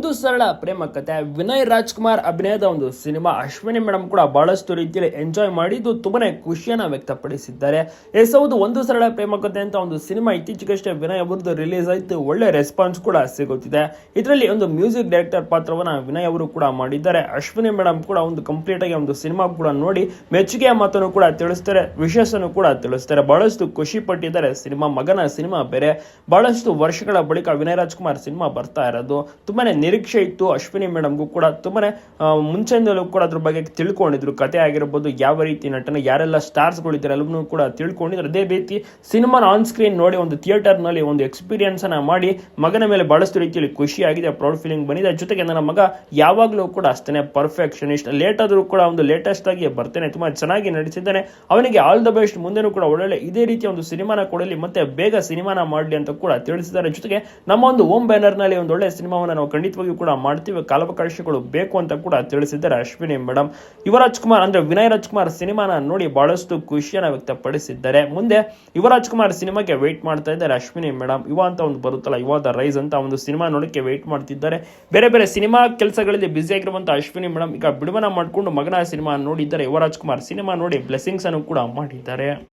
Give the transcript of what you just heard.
ಒಂದು ಸರಳ ಪ್ರೇಮ ಕಥೆ ವಿನಯ್ ರಾಜ್ಕುಮಾರ್ ಅಭಿನಯದ ಒಂದು ಸಿನಿಮಾ. ಅಶ್ವಿನಿ ಮೇಡಮ್ ಕೂಡ ಬಹಳಷ್ಟು ರೀತಿಯಲ್ಲಿ ಎಂಜಾಯ್ ಮಾಡಿದ್ದು ತುಂಬಾನೇ ಖುಷಿಯನ್ನ ವ್ಯಕ್ತಪಡಿಸಿದ್ದಾರೆ. ಎಸ್ ಹೌದು ಒಂದು ಸರಳ ಪ್ರೇಮ ಕಥೆ ಅಂತ ಒಂದು ಸಿನಿಮಾ. ಇತ್ತೀಚೆಗಷ್ಟೇ ವಿನಯ್ ಅವರದ್ದು ರಿಲೀಸ್ ಆಯ್ತು. ಒಳ್ಳೆ ರೆಸ್ಪಾನ್ಸ್ ಕೂಡ ಸಿಗುತ್ತಿದೆ. ಇದರಲ್ಲಿ ಒಂದು ಮ್ಯೂಸಿಕ್ ಡೈರೆಕ್ಟರ್ ಪಾತ್ರವನ್ನ ವಿನಯ್ ಅವರು ಕೂಡ ಮಾಡಿದ್ದಾರೆ. ಅಶ್ವಿನಿ ಮೇಡಮ್ ಕೂಡ ಒಂದು ಕಂಪ್ಲೀಟ್ ಆಗಿ ಒಂದು ಸಿನಿಮಾ ಕೂಡ ನೋಡಿ ಮೆಚ್ಚುಗೆಯ ಮಾತನ್ನು ಕೂಡ ತಿಳಿಸ್ತಾರೆ. ವಿಶೇಷನು ಕೂಡ ತಿಳಿಸ್ತಾರೆ. ಬಹಳಷ್ಟು ಖುಷಿ ಪಟ್ಟಿದ್ದಾರೆ ಸಿನಿಮಾ ಮಗನ ಸಿನಿಮಾ ಬೇರೆ. ಬಹಳಷ್ಟು ವರ್ಷಗಳ ಬಳಿಕ ವಿನಯ್ ರಾಜ್ಕುಮಾರ್ ಸಿನಿಮಾ ಬರ್ತಾ ಇರೋದು. ತುಂಬಾನೇ ನಿರೀಕ್ಷೆ ಇತ್ತು. ಅಶ್ವಿನಿ ಮೇಡಮ್ಗೂ ಕೂಡ ತುಂಬಾನೇ ಆ, ಮುಂಚೆಯಿಂದಲೂ ಕೂಡ ಅದ್ರ ಬಗ್ಗೆ ತಿಳ್ಕೊಂಡಿದ್ರು. ಕತೆ ಆಗಿರ್ಬೋದು ಯಾವ ರೀತಿ ನಟನೆ ಯಾರೆಲ್ಲ ಸ್ಟಾರ್ಸ್ಗಳು ಇದ್ದಾರೆ ಎಲ್ಲವನ್ನೂ ಕೂಡ ತಿಳ್ಕೊಂಡಿದ್ರು. ಅದೇ ರೀತಿ ಸಿನಿಮಾನ ಆನ್ ಸ್ಕ್ರೀನ್ ನೋಡಿ ಒಂದು ಥಿಯೇಟರ್ನಲ್ಲಿ ಒಂದು ಎಕ್ಸ್ಪೀರಿಯನ್ಸ್ ಅನ್ನ ಮಾಡಿ ಮಗನ ಮೇಲೆ ಬಹಳಷ್ಟು ರೀತಿಯಲ್ಲಿ ಖುಷಿಯಾಗಿದೆ ಪ್ರೌಡ್ ಫೀಲಿಂಗ್ ಬಂದಿದೆ. ಜೊತೆಗೆ ನನ್ನ ಮಗ ಯಾವಾಗಲೂ ಕೂಡ ಅಷ್ಟೇ ಪರ್ಫೆಕ್ಷನಿಸ್ಟ್ ಲೇಟ್ ಆದರೂ ಕೂಡ ಒಂದು ಲೇಟೆಸ್ಟ್ ಆಗಿ ಬರ್ತೇನೆ ತುಂಬಾ ಚೆನ್ನಾಗಿ ನಟಿಸಿದ್ದಾನೆ. ಅವನಿಗೆ ಆಲ್ ದ ಬೆಸ್ಟ್ ಮುಂದೆ ಕೂಡ ಒಳ್ಳೊಳ್ಳೆ ಇದೇ ರೀತಿಯ ಒಂದು ಸಿನಿಮಾನ ಕೊಡಲಿ ಮತ್ತೆ ಬೇಗ ಸಿನಿಮಾನ ಮಾಡಲಿ ಅಂತ ಕೂಡ ತಿಳಿಸಿದ್ದಾರೆ. ಜೊತೆಗೆ ನಮ್ಮ ಒಂದು ಓಮ್ ಬ್ಯಾನರ್ನಲ್ಲಿ ಒಂದು ಒಳ್ಳೆ ಸಿನಿಮಾವನ್ನು ನಾವು ಕೂಡ ಮಾಡ್ತೀವಿ. ಕಾಲಾವಕಾಶಗಳು ಬೇಕು ಅಂತ ಕೂಡ ತಿಳಿಸಿದ್ದಾರೆ ಅಶ್ವಿನಿ ಮೇಡಮ್ ಯುವರಾಜ್ ಕುಮಾರ್ ಅಂದ್ರೆ ವಿನಯ್ ರಾಜ್ಕುಮಾರ್ ಸಿನಿಮಾನ ನೋಡಿ ಬಹಳಷ್ಟು ಖುಷಿಯನ್ನ ವ್ಯಕ್ತಪಡಿಸಿದ್ದಾರೆ. ಮುಂದೆ ಯುವರಾಜ್ ಕುಮಾರ್ ಸಿನಿಮಾಗೆ ವೆಯ್ಟ್ ಮಾಡ್ತಾ ಇದ್ದಾರೆ ಅಶ್ವಿನಿ ಮೇಡಮ್ ಯುವ ಅಂತ ಒಂದು ಬರುತ್ತಲ್ಲ ಯುವ ರೈಸ್ ಅಂತ ಒಂದು ಸಿನಿಮಾ ನೋಡಕ್ಕೆ ವೆಯ್ಟ್ ಮಾಡ್ತಿದ್ದಾರೆ. ಬೇರೆ ಬೇರೆ ಸಿನಿಮಾ ಕೆಲಸಗಳಲ್ಲಿ ಬ್ಯುಸಿ ಆಗಿರುವಂತಹ ಅಶ್ವಿನಿ ಮೇಡಮ್ ಈಗ ಬಿಡುವನ ಮಾಡಿಕೊಂಡು ಮಗನ ಸಿನಿಮಾ ನೋಡಿದ್ದಾರೆ. ಯುವರಾಜ್ ಕುಮಾರ್ ಸಿನಿಮಾ ನೋಡಿ ಬ್ಲೆಸ್ಸಿಂಗ್ಸ್ ಅನ್ನು ಕೂಡ ಮಾಡಿದ್ದಾರೆ.